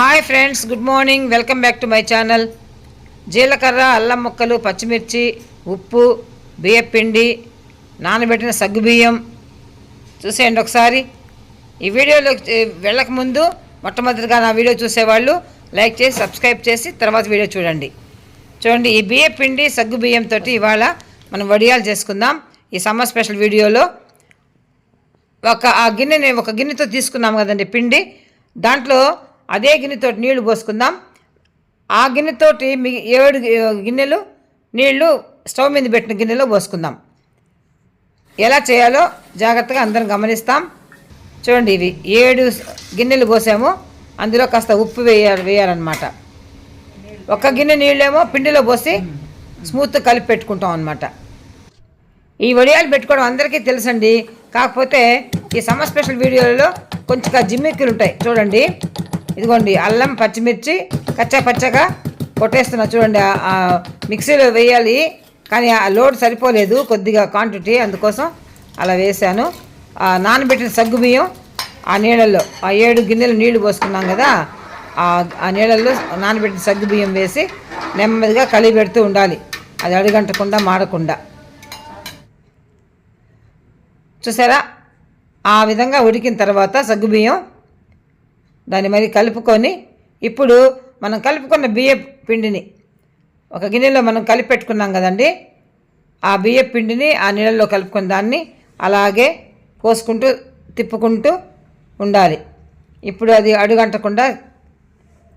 Hi friends good morning welcome back to my channel జీలకర్ర అల్లం ముక్కలు పచ్చిమిర్చి ఉప్పు బియ్యపిండి నానబెట్టిన సగ్గుబియ్యం చూసేయండి ఒకసారి. ఈ వీడియోలో వెళ్ళకముందు మొట్టమొదటిగా నా వీడియో చూసేవాళ్ళు లైక్ చేసి సబ్స్క్రైబ్ చేసి తర్వాత వీడియో చూడండి. చూడండి ఈ బియ్యపిండి సగ్గు బియ్యంతో ఇవాళ మనం వడియాలు చేసుకుందాం ఈ సమ్మర్ స్పెషల్ వీడియోలో. ఒక ఆ గిన్నెని ఒక గిన్నెతో తీసుకున్నాం కదండి పిండి. దాంట్లో అదే గిన్నెతో నీళ్ళు పోసుకుందాం. ఆ గిన్నెతోటి మీ ఏడు గిన్నెలు నీళ్ళు స్టవ్ మీద పెట్టిన గిన్నెలో పోసుకుందాం. ఎలా చేయాలో జాగ్రత్తగా అందరం గమనిస్తాం. చూడండి ఇవి ఏడు గిన్నెలు పోసాము. అందులో కాస్త ఉప్పు వేయాలి వేయాలన్నమాట. ఒక గిన్నె నీళ్ళేమో పిండిలో పోసి స్మూత్ కలిపి పెట్టుకుంటాం అనమాట ఈ వడియాలు పెట్టుకోవడం అందరికీ తెలుసండి. కాకపోతే ఈ సమ్మర్ స్పెషల్ వీడియోలలో కొంచెం జిమ్మిక్కులు ఉంటాయి చూడండి. ఇదిగోండి అల్లం పచ్చిమిర్చి కచ్చా పచ్చగా కొట్టేస్తున్నా. చూడండి మిక్సీలో వేయాలి కానీ ఆ లోడ్ సరిపోలేదు కొద్దిగా క్వాంటిటీ అందుకోసం అలా వేశాను. నానబెట్టిన సగ్గు బియ్యం ఆ నీళ్ళల్లో ఆ ఏడు గిన్నెలు నీళ్ళు పోసుకున్నాం కదా ఆ ఆ నీళ్ళల్లో నానబెట్టిన సగ్గు బియ్యం వేసి నెమ్మదిగా కలిగి పెడుతూ ఉండాలి. అది అడుగంటకుండా మాడకుండా. చూసారా? ఆ విధంగా ఉడికిన తర్వాత సగ్గుబియ్యం దాన్ని మరి కలుపుకొని ఇప్పుడు మనం కలుపుకున్న బియ్య పిండిని ఒక గిన్నెలో మనం కలిపి పెట్టుకున్నాం కదండి. ఆ బియ్య పిండిని ఆ నీళ్ళల్లో కలుపుకున్న దాన్ని అలాగే పోసుకుంటూ తిప్పుకుంటూ ఉండాలి. ఇప్పుడు అది అడుగంటకుండా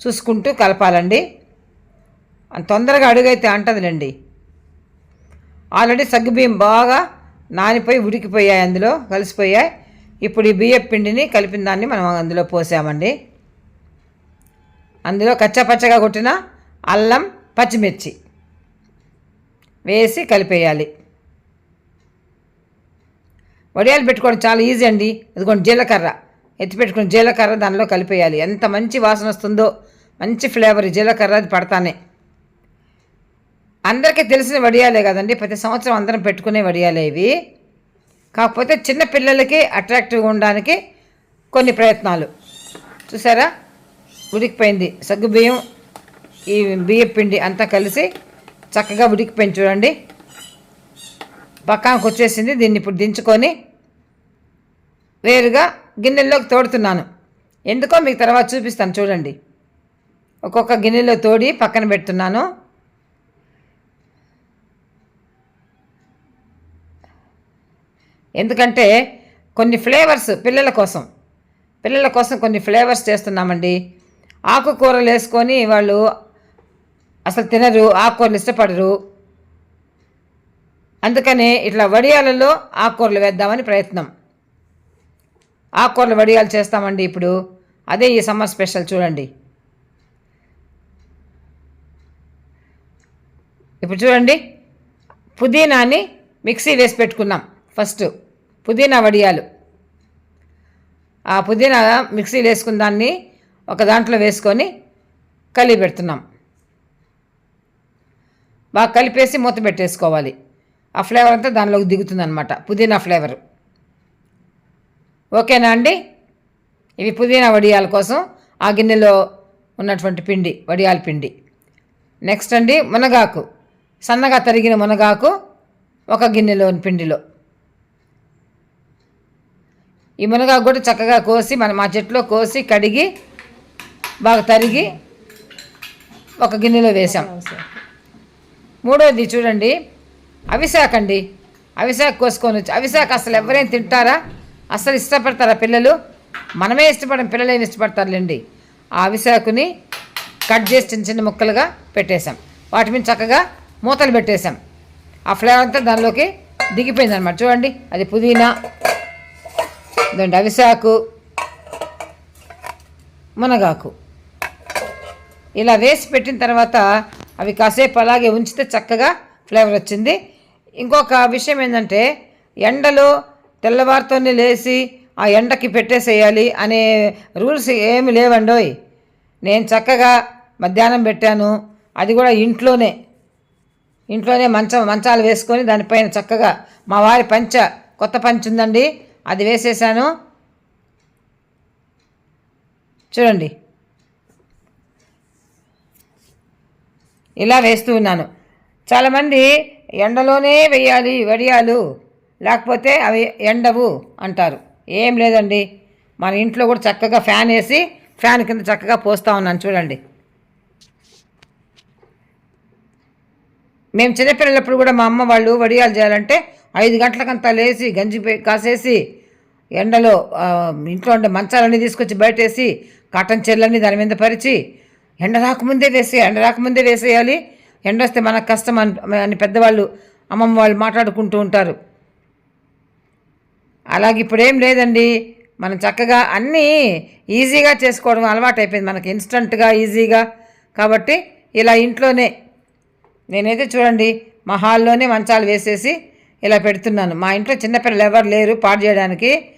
చూసుకుంటూ కలపాలండి. తొందరగా అడుగైతే అంటదిలేండి. ఆల్రెడీ సగ్గుబియ్యం బాగా నానిపోయి ఉడికిపోయాయి అందులో కలిసిపోయాయి. ఇప్పుడు ఈ బియ్యం పిండిని కలిపిన దాన్ని మనం అందులో పోసామండి. అందులో కచ్చపచ్చగా కొట్టిన అల్లం పచ్చిమిర్చి వేసి కలిపేయాలి. వడియాలు పెట్టుకోవడం చాలా ఈజీ అండి. ఇదిగోండి జీలకర్ర. ఎత్తి పెట్టుకుని జీలకర్ర దానిలో కలిపేయాలి. ఎంత మంచి వాసన వస్తుందో మంచి ఫ్లేవర్ జీలకర్ర అది పడతానే. అందరికీ తెలిసిన వడియాలే కదండి. ప్రతి సంవత్సరం అందరం పెట్టుకునే వడియాలే ఇవి. కాకపోతే చిన్నపిల్లలకి అట్రాక్టివ్గా ఉండడానికి కొన్ని ప్రయత్నాలు. చూసారా? ఉడికిపోయింది. సగ్గు బియ్యం ఈ బియ్యం పిండి అంతా కలిసి చక్కగా ఉడికిపోయింది చూడండి. పక్కానికి వచ్చేసింది. దీన్ని ఇప్పుడు దించుకొని వేరుగా గిన్నెల్లోకి తోడుతున్నాను. ఎందుకో మీకు తర్వాత చూపిస్తాను. చూడండి. ఒక్కొక్క గిన్నెలో తోడి పక్కన పెడుతున్నాను. ఎందుకంటే కొన్ని ఫ్లేవర్స్ పిల్లల కోసం. పిల్లల కోసం కొన్ని ఫ్లేవర్స్ చేస్తున్నామండి. ఆకుకూరలు వేసుకొని వాళ్ళు అసలు తినరు ఆకుకూరలు ఇష్టపడరు. అందుకనే ఇట్లా వడియాలలో ఆకుకూరలు వేద్దామని ప్రయత్నం. ఆకుకూరలు వడియాలు చేస్తామండి ఇప్పుడు. అదే ఈ సమ్మర్ స్పెషల్ చూడండి. ఇప్పుడు చూడండి. పుదీనాని మిక్సీ వేసి పెట్టుకున్నాం ఫస్ట్. పుదీనా వడియాలు. ఆ పుదీనా మిక్సీలో వేసుకున్న దాన్ని ఒక దాంట్లో వేసుకొని కలిపి పెడుతున్నాం. బాగా కలిపేసి మూత పెట్టేసుకోవాలి. ఆ ఫ్లేవర్ అంతా దానిలోకి దిగుతుంది అనమాట పుదీనా ఫ్లేవర్. ఓకేనా అండి? ఇవి పుదీనా వడియాల కోసం ఆ గిన్నెలో ఉన్నటువంటి పిండి వడియాల పిండి. నెక్స్ట్ అండి మునగాకు. సన్నగా తరిగిన మునగాకు ఒక గిన్నెలోని పిండిలో. ఈ మునగాకు కూడా చక్కగా కోసి మన మా చెట్లో కోసి కడిగి బాగా తరిగి ఒక గిన్నెలో వేసాం. మూడోది చూడండి. అవిశాఖ అండి. అవిశాఖ కోసుకొని వచ్చి అవిశాఖ అసలు ఎవరైనా తింటారా? అసలు ఇష్టపడతారా పిల్లలు? మనమే ఇష్టపడడం పిల్లలేమి ఇష్టపడతారులేండి. ఆ అవిశాఖని కట్ చేసి చిన్న చిన్న ముక్కలుగా పెట్టేశాం. వాటి మీద చక్కగా మూతలు పెట్టేశాం. ఆ ఫ్లేవర్ అంతా దానిలోకి దిగిపోయింది అనమాట చూడండి. అది పుదీనా ఇదండి అవిసాకు మునగాకు. ఇలా వేసి పెట్టిన తర్వాత అవి కాసేపు అలాగే ఉంచితే చక్కగా ఫ్లేవర్ వచ్చింది. ఇంకొక విషయం ఏంటంటే ఎండలో తెల్లవారితోనే లేచి ఆ ఎండకి పెట్టేసేయాలి అనే రూల్స్ ఏమి లేవండోయ్. నేను చక్కగా మధ్యాహ్నం పెట్టాను. అది కూడా ఇంట్లోనే. ఇంట్లోనే మంచం మంచాలు వేసుకొని దానిపైన చక్కగా మా వారి పంచ కొత్త పంచ ఉందండి. అది వేసేసాను. చూడండి. ఇలా వేస్తూ ఉన్నాను. చాలామంది ఎండలోనే వేయాలి వడియాలు. లేకపోతే అవి ఎండవు అంటారు. ఏం లేదండి. మన ఇంట్లో కూడా చక్కగా ఫ్యాన్ వేసి ఫ్యాన్ కింద చక్కగా పోస్తూ ఉన్నాను చూడండి. మేము చిన్నపిల్లలప్పుడు కూడా మా అమ్మ వాళ్ళు వడియాలు చేయాలంటే ఐదు గంటలకంతా లేచి గంజి కాసేసి ఎండలో ఇంట్లో ఉండే మంచాలన్నీ తీసుకొచ్చి బయటేసి కాటన్ చెల్లన్నీ దాని మీద పరిచి ఎండ రాకముందే వేసి ఎండ రాకముందే వేసేయాలి. ఎండ వస్తే మనకు కష్టం అని అని పెద్దవాళ్ళు అమ్మమ్మ వాళ్ళు మాట్లాడుకుంటూ ఉంటారు. అలాగే ఇప్పుడేం లేదండి. మనం చక్కగా అన్నీ ఈజీగా చేసుకోవడం అలవాటు అయిపోయింది మనకి ఇన్స్టంట్గా ఈజీగా. కాబట్టి ఇలా ఇంట్లోనే నేనైతే చూడండి మా హాల్లోనే మంచాలు వేసేసి ఇలా పెడుతున్నాను. మా ఇంట్లో చిన్నపిల్లలు ఎవరు లేరు పాడు చేయడానికి.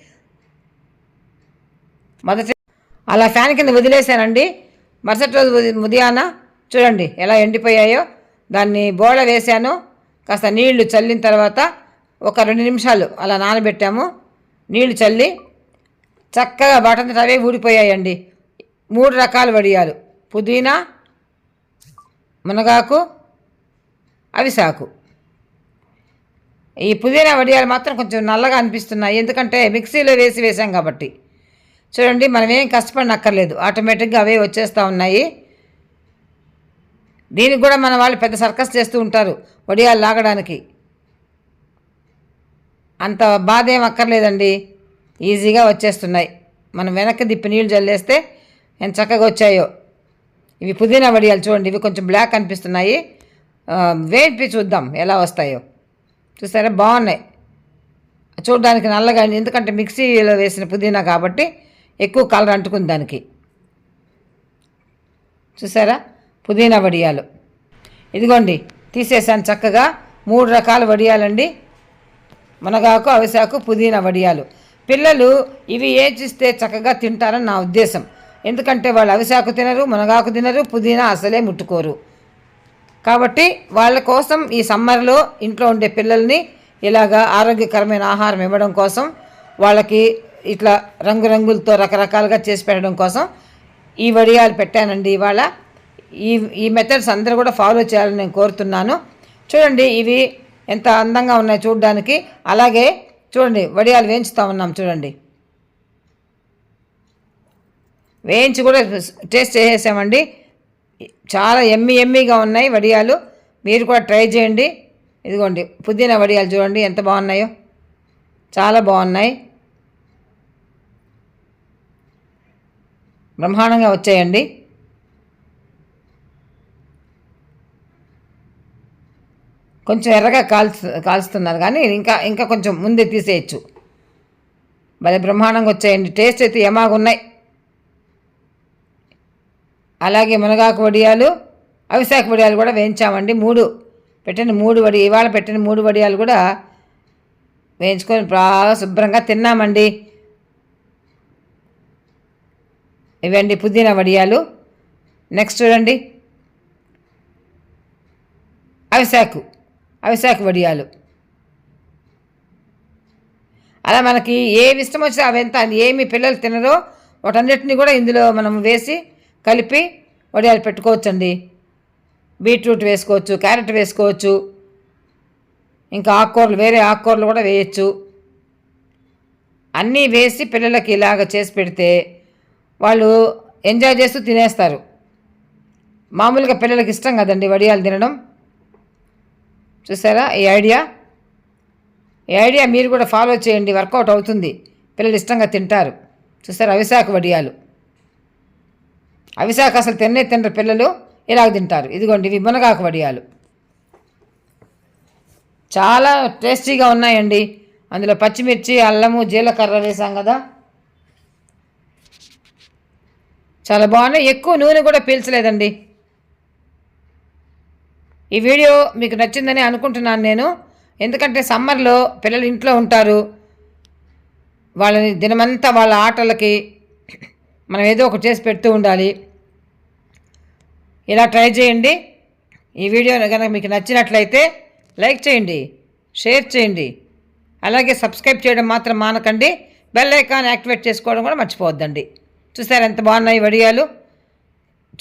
మొదటి అలా ఫ్యాన్ కింద వదిలేశానండి. మరుసటి రోజు ఉదయాన చూడండి ఎలా ఎండిపోయాయో. దాన్ని బోళ వేశాను. కాస్త నీళ్ళు చల్లిన తర్వాత ఒక రెండు నిమిషాలు అలా నానబెట్టాము. నీళ్ళు చల్లి చక్కగా బటన్ అవే ఊడిపోయాయండి. మూడు రకాల వడియాలు. పుదీనా మునగాకు అవిసాకు. ఈ పుదీనా వడియాలు మాత్రం కొంచెం నల్లగా అనిపిస్తున్నాయి. ఎందుకంటే మిక్సీలో వేసి వేసాం కాబట్టి. చూడండి మనం ఏం కష్టపడినక్కర్లేదు. ఆటోమేటిక్గా అవే వచ్చేస్తూ ఉన్నాయి. దీనికి కూడా మన వాళ్ళు పెద్ద సర్కస్ చేస్తూ ఉంటారు వడియాలు లాగడానికి. అంత బాధ ఏం అక్కర్లేదండి. ఈజీగా వచ్చేస్తున్నాయి. మనం వెనక్కి దిప్పి నీళ్ళు జల్లేస్తే ఎంత చక్కగా వచ్చాయో. ఇవి పుదీనా వడియాలు చూడండి ఇవి కొంచెం బ్లాక్ అనిపిస్తున్నాయి. వేపి చూద్దాం ఎలా వస్తాయో. చూసారా? బాగున్నాయి. చూడడానికి నల్లగా ఎందుకంటే మిక్సీలో వేసిన పుదీనా కాబట్టి ఎక్కువ కలర్ అంటుకుంది దానికి. చూసారా? పుదీనా వడియాలు. ఇదిగోండి తీసేసాను చక్కగా. మూడు రకాల వడియాలండి. మునగాకు అవిసాకు పుదీనా వడియాలు. పిల్లలు ఇవి ఏచిస్తే చక్కగా తింటారని నా ఉద్దేశం. ఎందుకంటే వాళ్ళు అవిసాకు తినరు మునగాకు తినరు పుదీనా అసలే ముట్టుకోరు. కాబట్టి వాళ్ళ కోసం ఈ సమ్మర్లో ఇంట్లో ఉండే పిల్లల్ని ఇలాగా ఆరోగ్యకరమైన ఆహారం ఇవ్వడం కోసం వాళ్ళకి ఇట్లా రంగురంగులతో రకరకాలుగా చేసి పెట్టడం కోసం ఈ వడియాలు పెట్టానండి ఇవాళ. ఈ ఈ మెథడ్స్ అందరూ కూడా ఫాలో చేయాలని నేను కోరుతున్నాను. చూడండి ఇవి ఎంత అందంగా ఉన్నాయి చూడడానికి. అలాగే చూడండి వడియాలు వేయించుతా ఉన్నాం చూడండి. వేయించి కూడా టేస్ట్ చేసేసామండి. చాలా ఎమ్మి ఎమ్మిగా ఉన్నాయి వడియాలు. మీరు కూడా ట్రై చేయండి. ఇదిగోండి పుదీనా వడియాలు చూడండి ఎంత బాగున్నాయో. చాలా బాగున్నాయి. బ్రహ్మాండంగా వచ్చాయండి. కొంచెం ఎర్రగా కాల్చు కాల్స్తున్నారు కానీ ఇంకా ఇంకా కొంచెం ముందే తీసేయచ్చు. భలే బ్రహ్మాండంగా వచ్చాయండి. టేస్ట్ అయితే ఎమాగున్నాయి అలాగే మునగాకు వడియాలు అవిశాఖ వడియాలు కూడా వేయించామండి. మూడు పెట్టిన మూడు వడి ఇవాళ పెట్టిన మూడు వడియాలు కూడా వేయించుకొని బాగా శుభ్రంగా తిన్నామండి. ఇవండి పుదీనా వడియాలు. నెక్స్ట్ చూడండి. అవిశాఖు అవిశాఖ వడియాలు. అలా మనకి ఏమి ఇష్టం వచ్చినా ఎంత ఏమి పిల్లలు తినరో వాటన్నిటిని కూడా ఇందులో మనం వేసి కలిపి వడియాలు పెట్టుకోవచ్చండి. బీట్రూట్ వేసుకోవచ్చు క్యారెట్ వేసుకోవచ్చు ఇంకా ఆకుకూరలు వేరే ఆకుకూరలు కూడా వేయచ్చు. అన్నీ వేసి పిల్లలకి ఇలాగ చేసి పెడితే వాళ్ళు ఎంజాయ్ చేస్తూ తినేస్తారు. మామూలుగా పిల్లలకి ఇష్టం కదండి వడియాలు తినడం. చూసారా ఈ ఐడియా? ఈ ఐడియా మీరు కూడా ఫాలో చేయండి వర్కౌట్ అవుతుంది. పిల్లలు ఇష్టంగా తింటారు. చూసారా అవిశాఖ వడియాలు. అవిశాఖ అసలు తిన్నే తినరు పిల్లలు. ఇలాగ తింటారు. ఇదిగోండి ఇవి మునగాకు వడియాలు. చాలా టేస్టీగా ఉన్నాయండి. అందులో పచ్చిమిర్చి అల్లము జీలకర్ర వేసాం కదా. చాలా బాగున్నాయి. ఎక్కువ నూనె కూడా పీల్చలేదండి. ఈ వీడియో మీకు నచ్చిందని అనుకుంటున్నాను నేను. ఎందుకంటే సమ్మర్లో పిల్లలు ఇంట్లో ఉంటారు. వాళ్ళని దినమంతా వాళ్ళ ఆటలకి మనం ఏదో ఒకటి చేసి పెడుతూ ఉండాలి. ఇలా ట్రై చేయండి. ఈ వీడియో కనుక మీకు నచ్చినట్లయితే లైక్ చేయండి షేర్ చేయండి. అలాగే సబ్స్క్రైబ్ చేయడం మాత్రం మానకండి. బెల్ ఐకాన్ యాక్టివేట్ చేసుకోవడం కూడా మర్చిపోవద్దండి. చూసారు ఎంత బాగున్నాయి వడియాలు?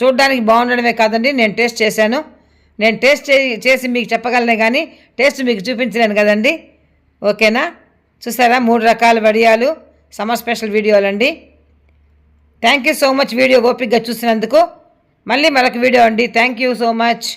చూడడానికి బాగుండడమే కాదండి నేను టేస్ట్ చేశాను. నేను టేస్ట్ చే- చేసి మీకు చెప్పగలనే కానీ టేస్ట్ మీకు చూపించలేను కదండి. ఓకేనా? చూసారా? మూడు రకాల వడియాలు సమ్మర్ స్పెషల్ వీడియోలు అండి thank you so much video ఓపిక్గా చూసినందుకు. మళ్ళీ మరొక వీడియో అండి. Thank you so much